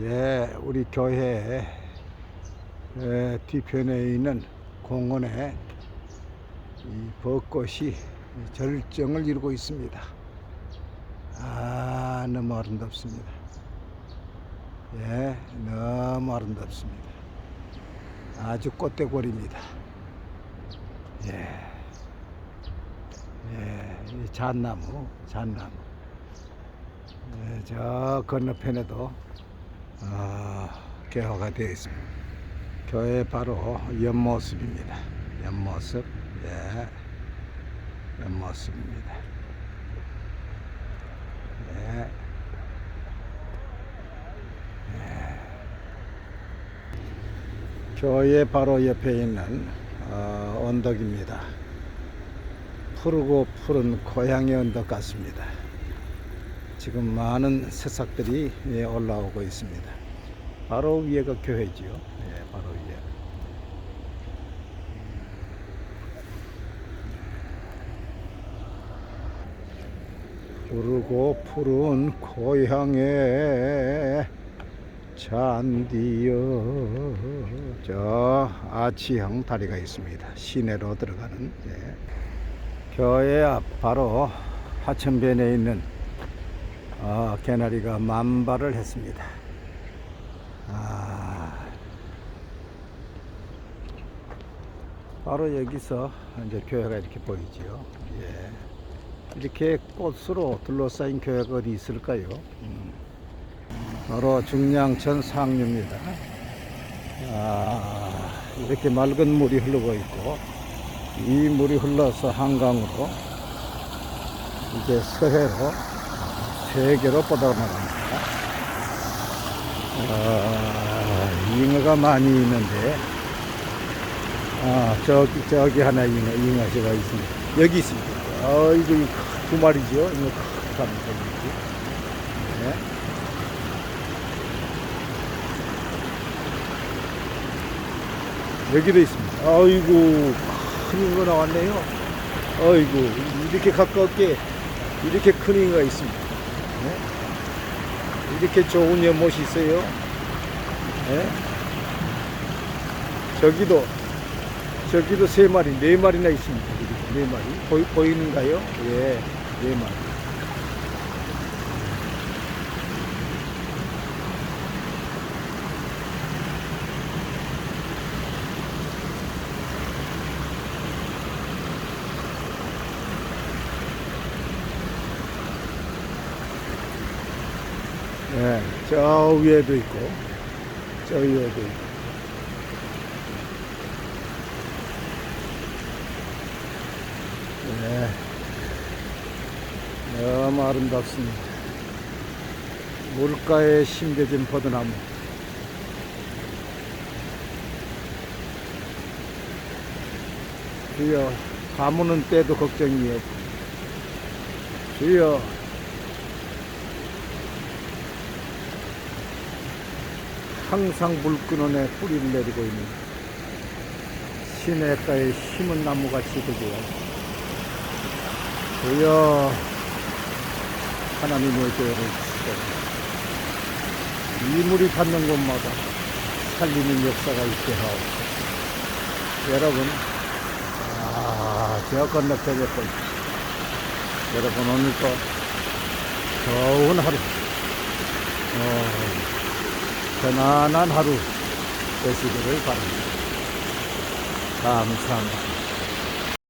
예, 우리 교회 에, 뒤편에 있는 공원에 이 벚꽃이 절정을 이루고 있습니다. 아, 너무 아름답습니다. 예, 너무 아름답습니다. 아주 꽃대골입니다. 예, 예, 이 잣나무, 잣나무. 예, 저 건너편에도 어, 개화가 되어 있습니다. 교회 바로 옆모습입니다. 옆모습, 예, 옆모습입니다. 예. 예. 교회 바로 옆에 있는 어, 언덕입니다. 푸르고 푸른 고향의 언덕 같습니다. 지금 많은 새싹들이 예, 올라오고 있습니다. 바로 위에가 교회지요. 예, 바로 위에. 푸르고 푸른 고향의 잔디여 저 아치형 다리가 있습니다. 시내로 들어가는 예. 교회 앞 바로 하천변에 있는 아, 개나리가 만발을 했습니다. 아, 바로 여기서 이제 교회가 이렇게 보이지요. 예. 이렇게 꽃으로 둘러싸인 교회가 어디 있을까요? 음. 바로 중량천 상류입니다. 아, 이렇게 맑은 물이 흐르고 있고, 이 물이 흘러서 한강으로 이제 서해로 세계로 뻗어나갑니다. 아, 잉어가 많이 있는데, 아, 저기, 저기 하나 잉어, 잉어새가 있습니다. 여기 있습니다. 아이고, 이두 마리죠? 잉어. 여기. 네. 여기도 있습니다. 아이고, 큰 잉어 나왔네요. 아이고, 이렇게 가깝게 이렇게 큰 잉어가 있습니다. 네? 이렇게 좋은 연못이 있어요. 네? 저기도 저기도 세 마리, 네 마리나 있습니다. 네 마리 보이, 보이는가요? 예, 네 마리. 예, 저 위에도 있고, 저 위에도 있고. 네. 너무 아름답습니다. 물가에 심겨진 버드나무. 주여, 가무는 때도 걱정이에요. 주여, 항상 물 끊어내 뿌리를 내리고 있는 시냇가에 심은 나무같이 되게요. 주여 하나님의 교회를 주시고 이 물이 닿는 곳마다 살리는 역사가 있게 하옵소서. 여러분, 아, 저 건너편에 보 여러분 오늘도 좋은 하루, 어, 편안한 하루 되시기를 바랍니다. 감사합니다.